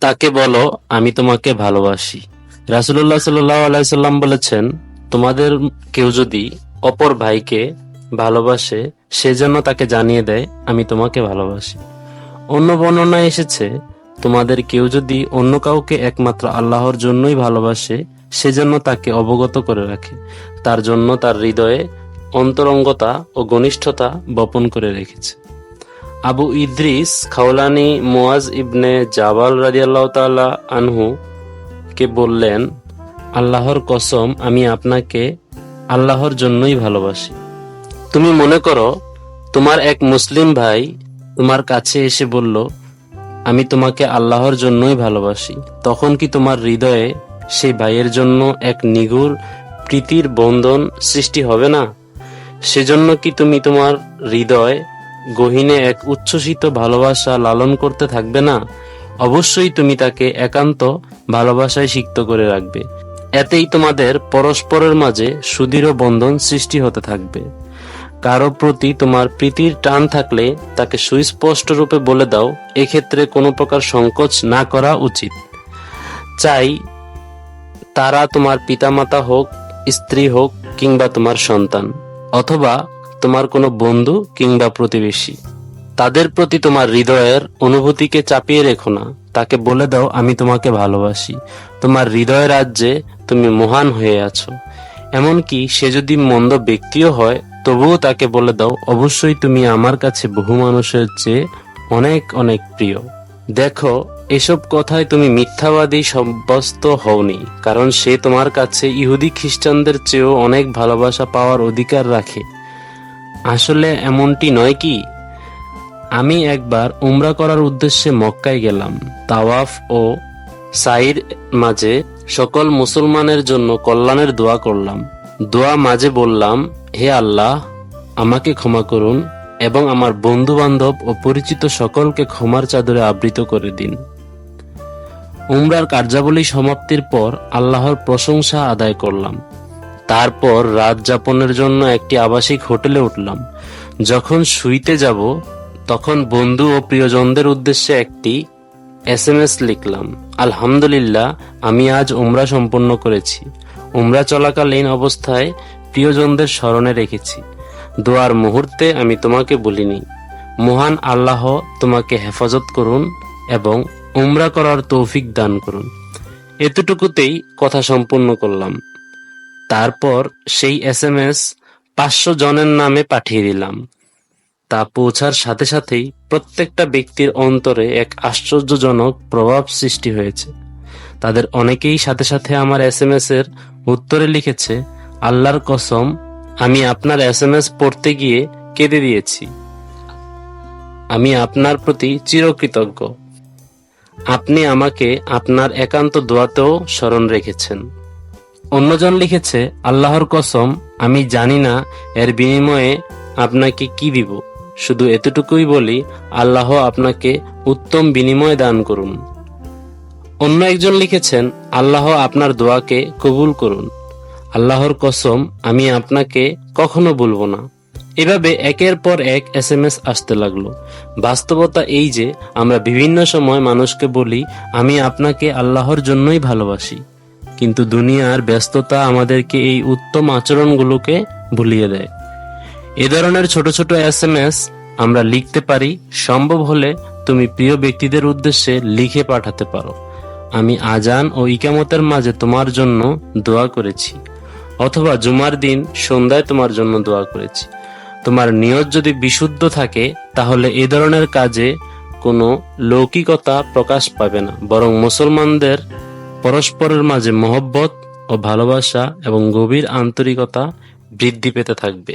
তাকে বলো, আমি তোমাকে ভালোবাসি। রাসুল্লাহ সাল্লাহ আলাইসাল্লাম বলেছেন, তোমাদের কেউ যদি অপর ভাইকে ভালোবাসে, সে যেন তাকে জানিয়ে দেয়, আমি তোমাকে ভালোবাসি। অন্য বর্ণনায় এসেছে, তোমাদের কেউ যদি অন্য কাউকে একমাত্র আল্লাহর জন্যই ভালোবাসে সেজন্য তাকে অবগত করে রাখে। তার জন্য তার হৃদয়ে অন্তরঙ্গতা ও ঘনিষ্ঠতা বপন করে রেখেছে। আবু ইদ্রিস খাওলানি মুয়াজ ইবনে জাবাল রাদিয়াল্লাহ তাআলা আনহু কে বললেন, আল্লাহর কসম, আমি আপনাকে আল্লাহর জন্যই ভালোবাসি। তুমি মনে করো, তোমার এক মুসলিম ভাই তোমার কাছে এসে বলল, আমি তোমাকে আল্লাহর জন্যই ভালোবাসি। তখন কি তোমার হৃদয়ে সেই ভাইয়ের জন্য এক নিগুর প্রীতির বন্ধন সৃষ্টি হবে না? সেজন্য কি তুমি তোমার হৃদয় গহীনে এক উচ্ছ্বসিত ভালোবাসা লালন করতে থাকবে না, অবশ্যই তুমি তাকে একান্ত ভালোবাসায় সিক্ত করে রাখবে। এতেই তোমাদের পরস্পরের মাঝে সুদৃঢ় বন্ধন সৃষ্টি হতে থাকবে। কারও প্রতি তোমার প্রীতির টান থাকলে তাকে সুস্পষ্ট রূপে বলে দাও, এক্ষেত্রে কোনো প্রকার সংকোচ না করা উচিত। চাই তারা তোমার পিতামাতা হোক, স্ত্রী হোক কিংবা তোমার সন্তান, অথবা তোমার কোনো বন্ধু কিংবা প্রতিবেশী। তাদের প্রতি তোমার হৃদয়ের অনুভূতিকে চাপিয়ে রেখো না। তাকে বলে দাও, আমি তোমাকে ভালোবাসি। তোমার হৃদয় রাজ্যে তুমি মহান হয়ে আছো। এমনকি সে যদি মন্দ ব্যক্তিও হয়, তবুও তাকে বলে দাও, অবশ্যই তুমি আমার কাছে বহু মানুষের চেয়ে অনেক অনেক প্রিয়। দেখো, এসব কথায় তুমি মিথ্যাবাদী সাব্যস্ত হওনি, কারণ সে তোমার কাছে ইহুদি খ্রিস্টানদের চেয়েও অনেক ভালোবাসা পাওয়ার অধিকার রাখে। আসলে এমনটি নয় কি? আমি একবার উমরা করার উদ্দেশ্যে মক্কায় গেলাম। তাওয়াফ ও সাইর মাঝে সকল মুসলমানের জন্য কল্যাণের দোয়া করলাম। দোয়া মাঝে বললাম, হে আল্লাহ, আমাকে ক্ষমা করুন এবং আমার বন্ধু বান্ধব ও পরিচিত সকলকে ক্ষমার চাদরে আবৃত করে দিন। উমরার কার্যাবলী সমাপ্তির পর আল্লাহর প্রশংসা আদায় করলাম। তারপর রাত যাপনের জন্য একটি আবাসিক হোটেলে উঠলাম। যখন শুইতে যাব, তখন বন্ধু ও প্রিয়জনদের উদ্দেশ্যে একটি এস এম এস লিখলাম, আলহামদুলিল্লাহ, আমি আজ উমরা সম্পন্ন করেছি। উমরা চলাকালীন অবস্থায় প্রিয়জনদের স্মরণে রেখেছি। দোয়ার মুহূর্তে আমি তোমাকে বলিনি। মহান আল্লাহ তোমাকে হেফাজত করুন এবং উমরা করার তৌফিক দান করুন। এতটুকুতেই কথা সম্পূর্ণ করলাম। তারপর সেই এস এম এস পাঁচশো জনের নামে পাঠিয়ে দিলাম। তা পৌঁছার সাথে সাথেই প্রত্যেকটা ব্যক্তির অন্তরে এক আশ্চর্যজনক প্রভাব সৃষ্টি হয়েছে। তাদের অনেকেই সাথে সাথে আমার এস এম এস এর উত্তরে লিখেছে, আল্লাহর কসম, আমি আপনার এস এম এস পড়তে গিয়ে কেঁদে দিয়েছি। আমি আপনার প্রতি চিরকৃতজ্ঞ। আপনি আমাকে আপনার একান্ত দোয়াতেও স্মরণ রেখেছেন। অন্যজন লিখেছে, আল্লাহর কসম, আমি জানি না, এর বিনিময়ে আপনাকে কি দিব। শুধু এতটুকুই বলি, আল্লাহ আপনাকে উত্তম বিনিময় দান করুন। অন্য একজন লিখেছেন, আল্লাহ আপনার দোয়াকে কবুল করুন। আল্লাহর কসম, আমি আপনাকে কখনো বলব না। এভাবে একের পর এক এস এম এস আসতে লাগল। বাস্তবতা এই যে, আমরা বিভিন্ন সময় মানুষকে বলি, আমি আপনাকে আল্লাহর জন্যই ভালোবাসি। কিন্তু দুনিয়ার ব্যস্ততা আমাদেরকে এই উত্তম আচরণগুলোকে ভুলিয়ে দেয়। এ ধরনের ছোট ছোট এস এম এস আমরা লিখতে পারি, সম্ভব হলে তুমি প্রিয় ব্যক্তিদের উদ্দেশ্যে লিখে পাঠাতে পারো। আমি আজান ও ইকামতের মাঝে তোমার জন্য দোয়া করেছি, অথবা জুমার দিন সন্ধ্যায় তোমার জন্য দোয়া করেছি। তোমার নিয়ত যদি বিশুদ্ধ থাকে, তাহলে এ ধরনের কাজে কোনো লৌকিকতা প্রকাশ পাবে না, বরং মুসলমানদের পরস্পরের মাঝে মহব্বত ও ভালোবাসা এবং গভীর আন্তরিকতা বৃদ্ধি পেতে থাকবে।